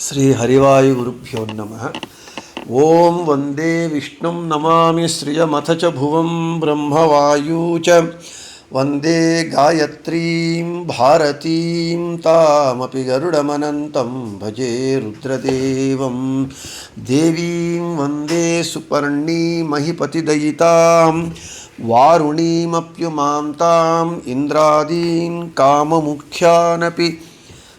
श्रीहरिवायुगुरुभ्यो नम। ओं वंदे विष्णु नमा श्रियमथ च भुवं ब्रह्मवायू च। वंदे गायत्री, भारती, तामपि गरुडमनन्तं, भजे देवी वंदे सुपर्णी महिपतिदयिता वारुणीमप्युमां इंद्रादी काम काममुख्यानपि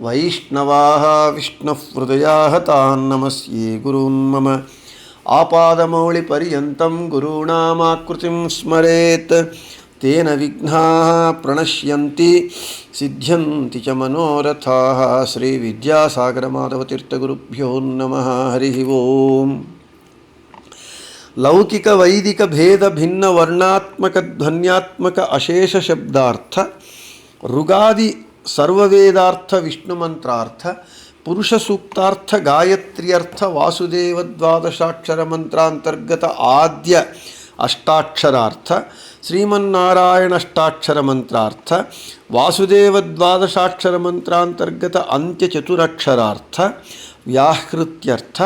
వైష్ణవాः విష్ణుహృదయాः తాन् నమస్యే గురున్ మమ. ఆపాదమౌళిపర్యంతం గురూణామాకృతిం స్మరేత్. తేన విఘ్నా ప్రణశ్యంతి సిద్ధ్యంతి చ మనోరథా. శ్రీ విద్యాసాగరమాధవతీర్థగురుభ్యో నమ. హరి ఓం. లౌకిక వైదిక భేద భిన్న వర్ణాత్మక ధ్వన్యాత్మక అశేష శబ్దార్థ రుగాది ಸರ್ವವೇದಾರ್ಥ ವಿಷ್ಣು ಮಂತ್ರಾರ್ಥ ಪುರುಷ ಸೂಕ್ತಾರ್ಥ ಗಾಯತ್ರ್ಯರ್ಥ ವಾಸುದೇವ ದ್ವಾದಶಾಕ್ಷರ ಮಂತ್ರಾಂತರ್ಗತ ಆದ್ಯ ಅಷ್ಟಾಕ್ಷರಾರ್ಥ ಶ್ರೀಮನ್ನಾರಾಯಣ ಅಷ್ಟಾಕ್ಷರ ಮಂತ್ರಾರ್ಥ ವಾಸುದೇವ ದ್ವಾದಶಾಕ್ಷರ ಮಂತ್ರಾಂತರ್ಗತ ಅಂತ್ಯ ಚತುರಕ್ಷರಾರ್ಥ ವ್ಯಾಹೃತ್ಯರ್ಥ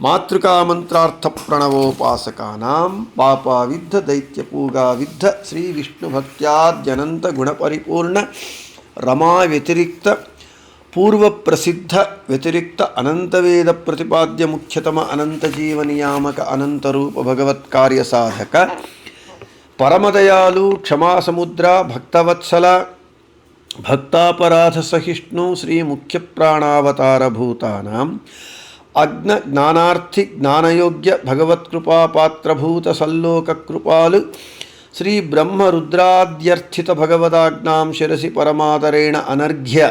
ಮಾತೃಕಾಮಂತ್ರಾರ್ಥ ಪ್ರಣವೋಪಾಸಕಾನಾಂ ಪಾಪಾವಿದ್ಧ ದೈತ್ಯಪೂಗಾವಿದ್ಧ ಶ್ರೀ రమా వ్యతిరిక్త పూర్వ ప్రసిద్ధ వ్యతిరిక్త అనంతవేద ప్రతిపాద్య ముఖ్యతమ అనంతజీవనియామక అనంతరూప భగవత్కార్య సాధక పరమదయాలు క్షమాసముద్ర భక్తవత్సల భక్తాపరాధ సహిష్ణు శ్రీ ముఖ్య ప్రాణావతార ప్రాణావతారభూతానాం అగ్న జ్ఞానార్థి జ్ఞానయోగ్య భగవత్కృపాపాత్రభూత సల్లోకృపాలు ಮುಖ್ಯ ಪ್ರಾಣಾವತಾರ ಭೂತಾನಾಂ ಅಗ್ನ ಜ್ಞಾನಾರ್ಥಿ ಜ್ಞಾನಯೋಗ್ಯ ಭಗವತ್ಕೃಪಾ ಪಾತ್ರಭೂತ ಸಲ್ಲೋಕ ಕೃಪಾಲು ಶ್ರೀ ಬ್ರಹ್ಮ ರುದ್ರಾದ್ಯರ್ಥಿತ ಭಗವದಾಜ್ಞಾಂ ಶಿರಸಿ ಪರಮಾದರೇಣ ಅನರ್ಘ್ಯ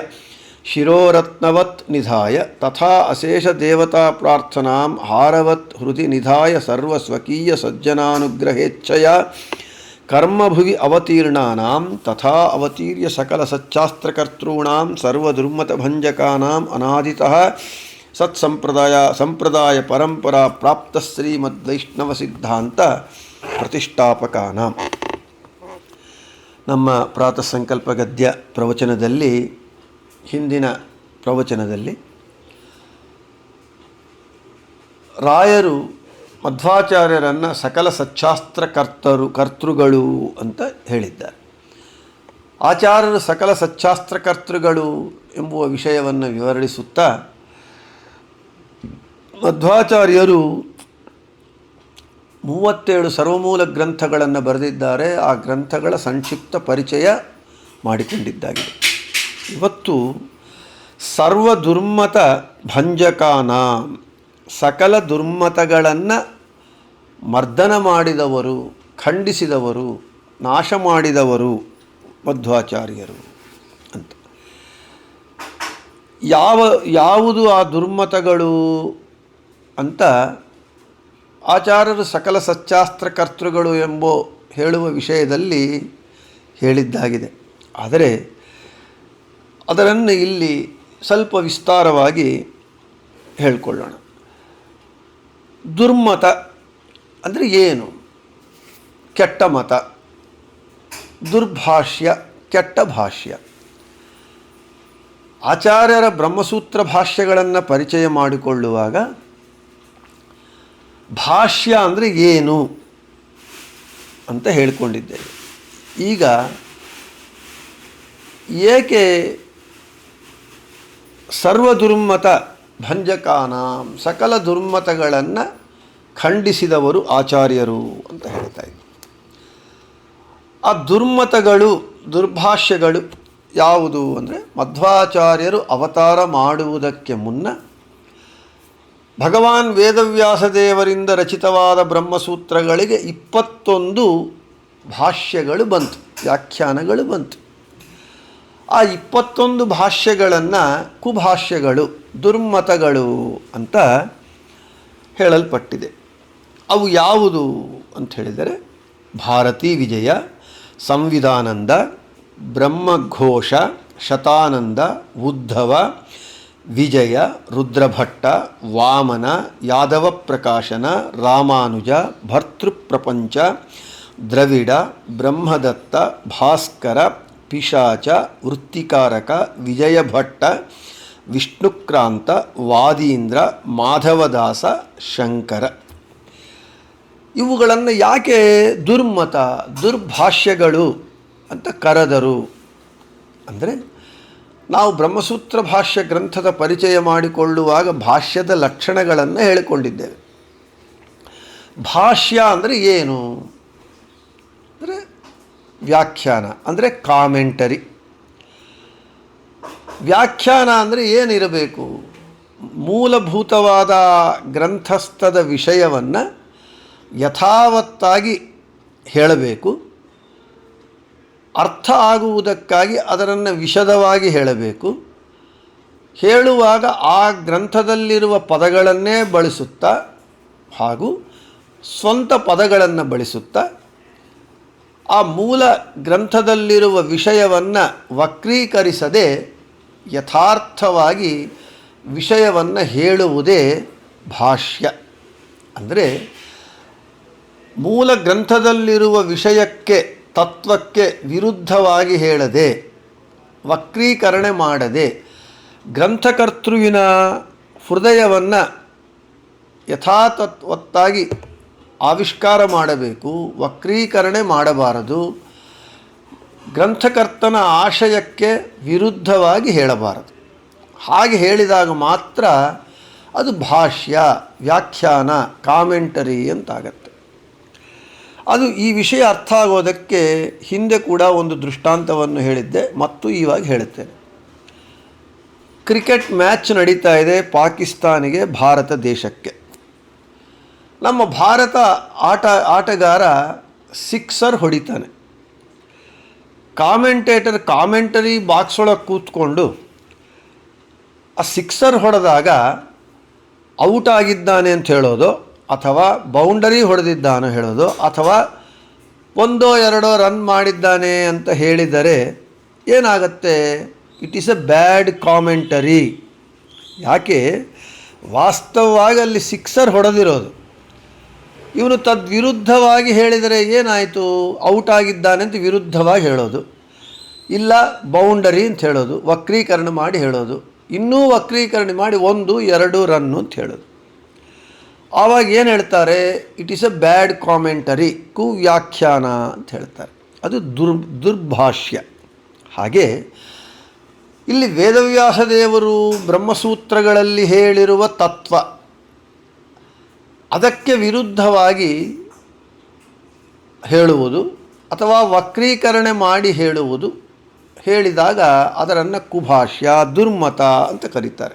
ಶಿರೋರತ್ನವತ್ ನಿಧಾಯ ತಥಾ ಅಶೇಷ ದೇವತಾ ಪ್ರಾರ್ಥನಾಂ ಹಾರವತ್ ಹೃದಯ ನಿಧಾಯ ಸರ್ವಸ್ವಕೀಯ ಸಜ್ಜನಾನುಗ್ರಹೇಚ್ಛಯ ಕರ್ಮಭುವಿ ಅವತೀರ್ಣಾನಾಂ ತಥಾ ಅವತೀರ್ಯ ಸಕಲ ಸಚ್ಚಾಸ್ತ್ರಕರ್ತॄಣಾಂ ಸರ್ವದುರ್ಮತಭಂಜಕಾನಾಂ ಅನಾದಿತಃ ಸತ್ಸಂಪ್ರದಾಯ ಸಂಪ್ರದಾಯ ಪರಂಪರಾ ಪ್ರಾಪ್ತ ಶ್ರೀಮದ್ವೈಷ್ಣವ ಸಿದ್ಧಾಂತ ಪ್ರತಿಷ್ಠಾಪಕಾನಾಂ ನಮ್ಮ ಪ್ರಾತಃ ಸಂಕಲ್ಪ ಗದ್ಯ ಪ್ರವಚನದಲ್ಲಿ, ಹಿಂದಿನ ಪ್ರವಚನದಲ್ಲಿ, ರಾಯರು ಮಧ್ವಾಚಾರ್ಯರನ್ನು ಸಕಲ ಸಚ್ಚಾಸ್ತ್ರಕರ್ತರು ಕರ್ತೃಗಳು ಅಂತ ಹೇಳಿದ್ದಾರೆ. ಆಚಾರ್ಯರು ಸಕಲ ಸಚ್ಚಾಸ್ತ್ರಕರ್ತೃಗಳು ಎಂಬುವ ವಿಷಯವನ್ನು ವಿವರಿಸುತ್ತಾ ಮಧ್ವಾಚಾರ್ಯರು ಮೂವತ್ತೇಳು ಸರ್ವಮೂಲ ಗ್ರಂಥಗಳನ್ನು ಬರೆದಿದ್ದಾರೆ, ಆ ಗ್ರಂಥಗಳ ಸಂಕ್ಷಿಪ್ತ ಪರಿಚಯ ಮಾಡಿಕೊಂಡಿದ್ದಾಗಿದೆ. ಇವತ್ತು ಸರ್ವ ದುರ್ಮತ ಭಂಜಕಾನ, ಸಕಲ ದುರ್ಮತಗಳನ್ನು ಮರ್ದನ ಮಾಡಿದವರು, ಖಂಡಿಸಿದವರು, ನಾಶ ಮಾಡಿದವರು ಮಧ್ವಾಚಾರ್ಯರು ಅಂತ. ಯಾವ, ಯಾವುದು ಆ ದುರ್ಮತಗಳು ಅಂತ ಆಚಾರ್ಯರು ಸಕಲ ಸಚ್ಚಾಸ್ತ್ರಕರ್ತೃಗಳು ಎಂಬ ಹೇಳುವ ವಿಷಯದಲ್ಲಿ ಹೇಳಿದ್ದಾಗಿದೆ. ಆದರೆ ಅದರನ್ನು ಇಲ್ಲಿ ಸ್ವಲ್ಪ ವಿಸ್ತಾರವಾಗಿ ಹೇಳಿಕೊಳ್ಳೋಣ. ದುರ್ಮತ ಅಂದರೆ ಏನು? ಕೆಟ್ಟ ಮತ. ದುರ್ಭಾಷ್ಯ, ಕೆಟ್ಟ ಭಾಷ್ಯ. ಆಚಾರ್ಯರ ಬ್ರಹ್ಮಸೂತ್ರ ಭಾಷ್ಯಗಳನ್ನು ಪರಿಚಯ ಮಾಡಿಕೊಳ್ಳುವಾಗ ಭಾಷ್ಯ ಅಂದರೆ ಏನು ಅಂತ ಹೇಳಿಕೊಂಡಿದ್ದೇವೆ ಈಗ ಏಕೆ ಸರ್ವ ದುರ್ಮತ ಭಂಜಕಾನ ಸಕಲ ದುರ್ಮತಗಳನ್ನು ಖಂಡಿಸಿದವರು ಆಚಾರ್ಯರು ಅಂತ ಹೇಳ್ತಾ ಇದ್ರು ಆ ದುರ್ಮತಗಳು, ದುರ್ಭಾಷ್ಯಗಳು ಯಾವುದು ಅಂದರೆ ಮಧ್ವಾಚಾರ್ಯರು ಅವತಾರ ಮಾಡುವುದಕ್ಕೆ ಮುನ್ನ ಭಗವಾನ್ ವೇದವ್ಯಾಸ ದೇವರಿಂದ ರಚಿತವಾದ ಬ್ರಹ್ಮಸೂತ್ರಗಳಿಗೆ ಇಪ್ಪತ್ತೊಂದು ಭಾಷ್ಯಗಳು ಬಂತು, ವ್ಯಾಖ್ಯಾನಗಳು ಬಂತು. ಆ ಇಪ್ಪತ್ತೊಂದು ಭಾಷ್ಯಗಳನ್ನು ಕುಭಾಷ್ಯಗಳು, ದುರ್ಮತಗಳು ಅಂತ ಹೇಳಲ್ಪಟ್ಟಿದೆ. ಅವು ಯಾವುದು ಅಂತ ಹೇಳಿದರೆ, ಭಾರತೀ ವಿಜಯ, ಸಂವಿಧಾನಂದ, ಬ್ರಹ್ಮಘೋಷ, ಶತಾನಂದ, ಉದ್ಧವ ವಿಜಯ, ರುದ್ರಭಟ್ಟ, ವಾಮನ ಯಾದವ ಪ್ರಕಾಶನ ರಾಮಾನುಜ, ಭರ್ತೃಪ್ರಪಂಚ, ದ್ರವಿಡ, ಬ್ರಹ್ಮದತ್ತ, ಭಾಸ್ಕರ, ಪಿಶಾಚ, ವೃತ್ತಿಕಾರಕ, ವಿಜಯಭಟ್ಟ, ವಿಷ್ಣುಕ್ರಾಂತ, ವಾದೀಂದ್ರ, ಮಾಧವದಾಸ, ಶಂಕರ. ಇವುಗಳನ್ನು ಯಾಕೆ ದುರ್ಮತ, ದುರ್ಭಾಷ್ಯಗಳು ಅಂತ ಕರೆದರು? ಅಂದರೆ ನಾವು ಬ್ರಹ್ಮಸೂತ್ರ ಭಾಷ್ಯ ಗ್ರಂಥದ ಪರಿಚಯ ಮಾಡಿಕೊಳ್ಳುವಾಗ ಭಾಷ್ಯದ ಲಕ್ಷಣಗಳನ್ನು ಹೇಳಿಕೊಂಡಿದ್ದೇವೆ. ಭಾಷ್ಯ ಅಂದರೆ ಏನು? ಅಂದರೆ ವ್ಯಾಖ್ಯಾನ, ಅಂದರೆ ಕಾಮೆಂಟರಿ. ವ್ಯಾಖ್ಯಾನ ಅಂದರೆ ಏನಿರಬೇಕು? ಮೂಲಭೂತವಾದ ಗ್ರಂಥಸ್ಥದ ವಿಷಯವನ್ನು ಯಥಾವತ್ತಾಗಿ ಹೇಳಬೇಕು. ಅರ್ಥ ಆಗುವುದಕ್ಕಾಗಿ ಅದರನ್ನು ವಿಶದವಾಗಿ ಹೇಳಬೇಕು. ಹೇಳುವಾಗ ಆ ಗ್ರಂಥದಲ್ಲಿರುವ ಪದಗಳನ್ನೇ ಬಳಸುತ್ತಾ ಹಾಗೂ ಸ್ವಂತ ಪದಗಳನ್ನು ಬಳಸುತ್ತಾ ಆ ಮೂಲ ಗ್ರಂಥದಲ್ಲಿರುವ ವಿಷಯವನ್ನು ವಕ್ರೀಕರಿಸದೆ ಯಥಾರ್ಥವಾಗಿ ವಿಷಯವನ್ನು ಹೇಳುವುದೇ ಭಾಷ್ಯ. ಅಂದರೆ ಮೂಲ ಗ್ರಂಥದಲ್ಲಿರುವ ವಿಷಯಕ್ಕೆ ತತ್ವಕ್ಕೆ ವಿರುದ್ಧವಾಗಿ ಹೇಳದೆ, ವಕ್ರೀಕರಣೆ ಮಾಡದೆ, ಗ್ರಂಥಕರ್ತೃವಿನ ಹೃದಯವನ್ನು ಯಥಾತತ್ವತ್ತಾಗಿ ಆವಿಷ್ಕಾರ ಮಾಡಬೇಕು, ವಕ್ರೀಕರಣೆ ಮಾಡಬಾರದು, ಗ್ರಂಥಕರ್ತನ ಆಶಯಕ್ಕೆ ವಿರುದ್ಧವಾಗಿ ಹೇಳಬಾರದು. ಹಾಗೆ ಹೇಳಿದಾಗ ಮಾತ್ರ ಅದು ಭಾಷ್ಯ, ವ್ಯಾಖ್ಯಾನ, ಕಾಮೆಂಟರಿ ಅಂತಾಗತ್ತೆ. ಅದು ಈ ವಿಷಯ ಅರ್ಥ ಆಗೋದಕ್ಕೆ ಹಿಂದೆ ಕೂಡ ಒಂದು ದೃಷ್ಟಾಂತವನ್ನು ಹೇಳಿದ್ದೆ, ಮತ್ತು ಇವಾಗ ಹೇಳುತ್ತೇನೆ. ಕ್ರಿಕೆಟ್ ಮ್ಯಾಚ್ ನಡೀತಾ ಇದೆ ಪಾಕಿಸ್ತಾನಿಗೆ, ಭಾರತ ದೇಶಕ್ಕೆ. ನಮ್ಮ ಭಾರತ ಆಟ, ಆಟಗಾರ ಸಿಕ್ಸರ್ ಹೊಡಿತಾನೆ. ಕಾಮೆಂಟೇಟರ್, ಕಾಮೆಂಟರಿ ಬಾಕ್ಸ್ ಒಳಗೆ ಕೂತ್ಕೊಂಡು ಆ ಸಿಕ್ಸರ್ ಹೊಡೆದಾಗ ಔಟ್ ಆಗಿದ್ದಾನೆ ಅಂತ ಹೇಳೋದು ಅಥವಾ ಬೌಂಡರಿ ಹೊಡೆದಿದ್ದಾನೋ ಹೇಳೋದು, ಅಥವಾ ಒಂದೋ ಎರಡೋ ರನ್ ಮಾಡಿದ್ದಾನೆ ಅಂತ ಹೇಳಿದರೆ ಏನಾಗುತ್ತೆ? It is a bad commentary ಯಾಕೆ? ವಾಸ್ತವವಾಗಿ ಅಲ್ಲಿ ಸಿಕ್ಸರ್ ಹೊಡೆದಿರೋದು. ಇವನು ತದ್ವಿರುದ್ಧವಾಗಿ ಹೇಳಿದರೆ ಏನಾಯಿತು? ಔಟ್ ಆಗಿದ್ದಾನೆ ಅಂತ ವಿರುದ್ಧವಾಗಿ ಹೇಳೋದು. ಇಲ್ಲ, ಬೌಂಡರಿ ಅಂತ ಹೇಳೋದು. ವಕ್ರೀಕರಣ ಮಾಡಿ ಹೇಳೋದು. ಇನ್ನೂ ವಕ್ರೀಕರಣ ಮಾಡಿ ಒಂದು, ಎರಡು ರನ್ನು ಅಂತ ಹೇಳೋದು. ಆವಾಗ ಏನು ಹೇಳ್ತಾರೆ? It is a bad commentary ಕುವ್ಯಾಖ್ಯಾನ ಅಂತ ಹೇಳ್ತಾರೆ. ಅದು ದುರ್, ದುರ್ಭಾಷ್ಯ. ಹಾಗೆ ಇಲ್ಲಿ ವೇದವ್ಯಾಸ ದೇವರು ಬ್ರಹ್ಮಸೂತ್ರಗಳಲ್ಲಿ ಹೇಳಿರುವ ತತ್ವ. ಅದಕ್ಕೆ ವಿರುದ್ಧವಾಗಿ ಹೇಳುವುದು ಅಥವಾ ವಕ್ರೀಕರಣೆ ಮಾಡಿ ಹೇಳುವುದು ಹೇಳಿದಾಗ ಅದರನ್ನು ಕುಭಾಷ್ಯ, ದುರ್ಮತ ಅಂತ ಕರೀತಾರೆ.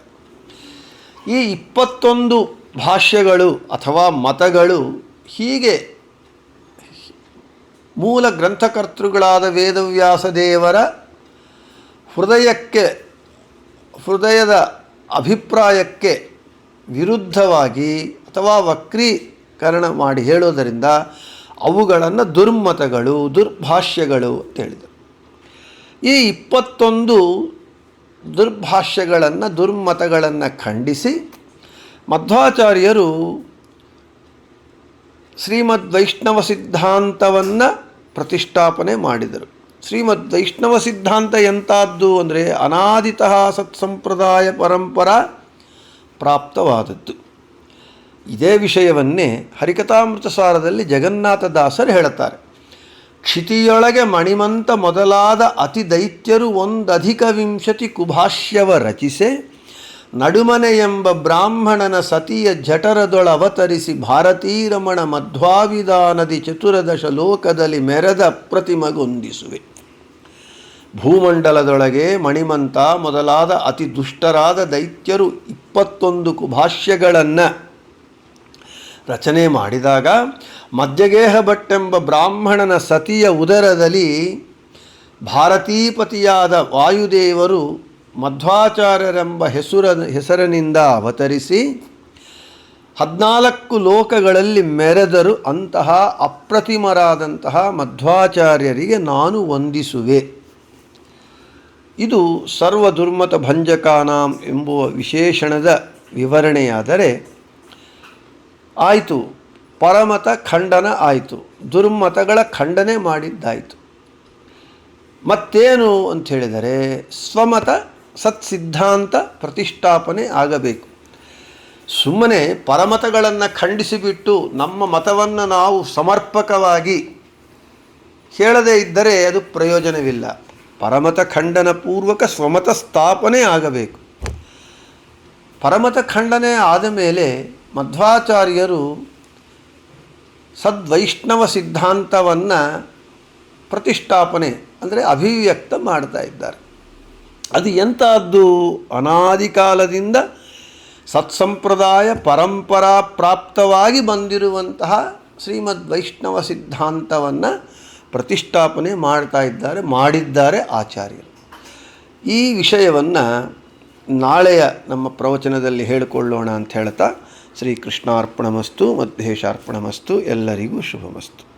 ಈ ಇಪ್ಪತ್ತೊಂದು ಭಾಷ್ಯಗಳು ಅಥವಾ ಮತಗಳು ಹೀಗೆ ಮೂಲ ಗ್ರಂಥಕರ್ತೃಗಳಾದ ವೇದವ್ಯಾಸ ದೇವರ ಹೃದಯಕ್ಕೆ, ಹೃದಯದ ಅಭಿಪ್ರಾಯಕ್ಕೆ ವಿರುದ್ಧವಾಗಿ ಅಥವಾ ವಕ್ರೀಕರಣ ಮಾಡಿ ಹೇಳೋದರಿಂದ ಅವುಗಳನ್ನು ದುರ್ಮತಗಳು, ದುರ್ಭಾಷ್ಯಗಳು ಅಂತ ಹೇಳಿದರು. ಈ ಇಪ್ಪತ್ತೊಂದು ದುರ್ಭಾಷ್ಯಗಳನ್ನು, ದುರ್ಮತಗಳನ್ನು ಖಂಡಿಸಿ ಮಧ್ವಾಚಾರ್ಯರು ಶ್ರೀಮದ್ ವೈಷ್ಣವ ಸಿದ್ಧಾಂತವನ್ನು ಪ್ರತಿಷ್ಠಾಪನೆ ಮಾಡಿದರು. ಶ್ರೀಮದ್ ವೈಷ್ಣವ ಸಿದ್ಧಾಂತ ಎಂಥದ್ದು ಅಂದರೆ ಅನಾದಿತಃ ಸತ್ಸಂಪ್ರದಾಯ ಪರಂಪರ ಪ್ರಾಪ್ತವಾದದ್ದು. ಇದೇ ವಿಷಯವನ್ನೇ ಹರಿಕಥಾಮೃತ ಸಾರದಲ್ಲಿ ಜಗನ್ನಾಥದಾಸರು ಹೇಳುತ್ತಾರೆ. ಕ್ಷಿತಿಯೊಳಗೆ ಮಣಿಮಂತ ಮೊದಲಾದ ಅತಿ ದೈತ್ಯರು ಒಂದಧಿಕ ವಿಂಶತಿ ಕುಭಾಷ್ಯವ ರಚಿಸೆ ನಡುಮನೆ ಎಂಬ ಬ್ರಾಹ್ಮಣನ ಸತಿಯ ಜಠರದೊಳ ಅವತರಿಸಿ ಭಾರತೀರಮಣ ಮಧ್ವಾವಿಧಾನದಿ ಚತುರದಶ ಲೋಕದಲ್ಲಿ ಮೆರೆದ ಪ್ರತಿಮಗೊಂದಿಸುವೆ ಭೂಮಂಡಲದೊಳಗೆ ಮಣಿಮಂತ ಮೊದಲಾದ ಅತಿ ದುಷ್ಟರಾದ ದೈತ್ಯರು ಇಪ್ಪತ್ತೊಂದು ಕುಭಾಷ್ಯಗಳನ್ನು ರಚನೆ ಮಾಡಿದಾಗ ಮಧ್ಯಗೇಹ ಭಟ್ಟೆಂಬ ಬ್ರಾಹ್ಮಣನ ಸತಿಯ ಉದರದಲ್ಲಿ ಭಾರತೀಪತಿಯಾದ ವಾಯುದೇವರು ಮಧ್ವಾಚಾರ್ಯರೆಂಬ ಹೆಸರ, ಹೆಸರಿನಿಂದ ಅವತರಿಸಿ ಹದಿನಾಲ್ಕು ಲೋಕಗಳಲ್ಲಿ ಮೆರೆದರು ಅಂತಹ ಅಪ್ರತಿಮರಾದಂತಹ ಮಧ್ವಾಚಾರ್ಯರಿಗೆ ನಾನು ವಂದಿಸುವೆ. ಇದು ಸರ್ವ ದುರ್ಮತ ಭಂಜಕಾನಾಂ ಎಂಬುವ ವಿಶೇಷಣದ ವಿವರಣೆಯಾದರೆ, ಆಯಿತು, ಪರಮತ ಖಂಡನ ಆಯಿತು, ದುರ್ಮತಗಳ ಖಂಡನೆ ಮಾಡಿದ್ದಾಯಿತು. ಮತ್ತೇನು ಅಂತ ಹೇಳಿದರೆ ಸ್ವಮತ ಸತ್ಸಿದ್ಧಾಂತ ಪ್ರತಿಷ್ಠಾಪನೆ ಆಗಬೇಕು. ಸುಮ್ಮನೆ ಪರಮತಗಳನ್ನು ಖಂಡಿಸಿಬಿಟ್ಟು ನಮ್ಮ ಮತವನ್ನು ನಾವು ಸಮರ್ಪಕವಾಗಿ ಹೇಳದೇ ಇದ್ದರೆ ಅದು ಪ್ರಯೋಜನವಿಲ್ಲ. ಪರಮತ ಖಂಡನ ಪೂರ್ವಕ ಸ್ವಮತ ಸ್ಥಾಪನೆ ಆಗಬೇಕು. ಪರಮತ ಖಂಡನೆ ಆದ ಮೇಲೆ ಮಧ್ವಾಚಾರ್ಯರು ಸದ್ವೈಷ್ಣವ ಸಿದ್ಧಾಂತವನ್ನು ಪ್ರತಿಷ್ಠಾಪನೆ, ಅಂದರೆ ಅಭಿವ್ಯಕ್ತ ಮಾಡ್ತಾ ಇದ್ದಾರೆ. ಅದು ಎಂಥದ್ದು? ಅನಾದಿ ಕಾಲದಿಂದ ಸತ್ಸಂಪ್ರದಾಯ ಪರಂಪರಾ ಪ್ರಾಪ್ತವಾಗಿ ಬಂದಿರುವಂತಹ ಶ್ರೀಮದ್ ವೈಷ್ಣವ ಸಿದ್ಧಾಂತವನ್ನು ಪ್ರತಿಷ್ಠಾಪನೆ ಮಾಡ್ತಾ ಇದ್ದಾರೆ, ಮಾಡಿದ್ದಾರೆ ಆಚಾರ್ಯರು. ಈ ವಿಷಯವನ್ನು ನಾಳೆಯ ನಮ್ಮ ಪ್ರವಚನದಲ್ಲಿ ಹೇಳಿಕೊಳ್ಳೋಣ ಅಂತ ಹೇಳ್ತಾ ಶ್ರೀ ಕೃಷ್ಣಾರ್ಪಣಮಸ್ತು ಮಧ್ಯೇಶಾರ್ಪಣಮಸ್ತು, ಎಲ್ಲರಿಗೂ ಶುಭಮಸ್ತು.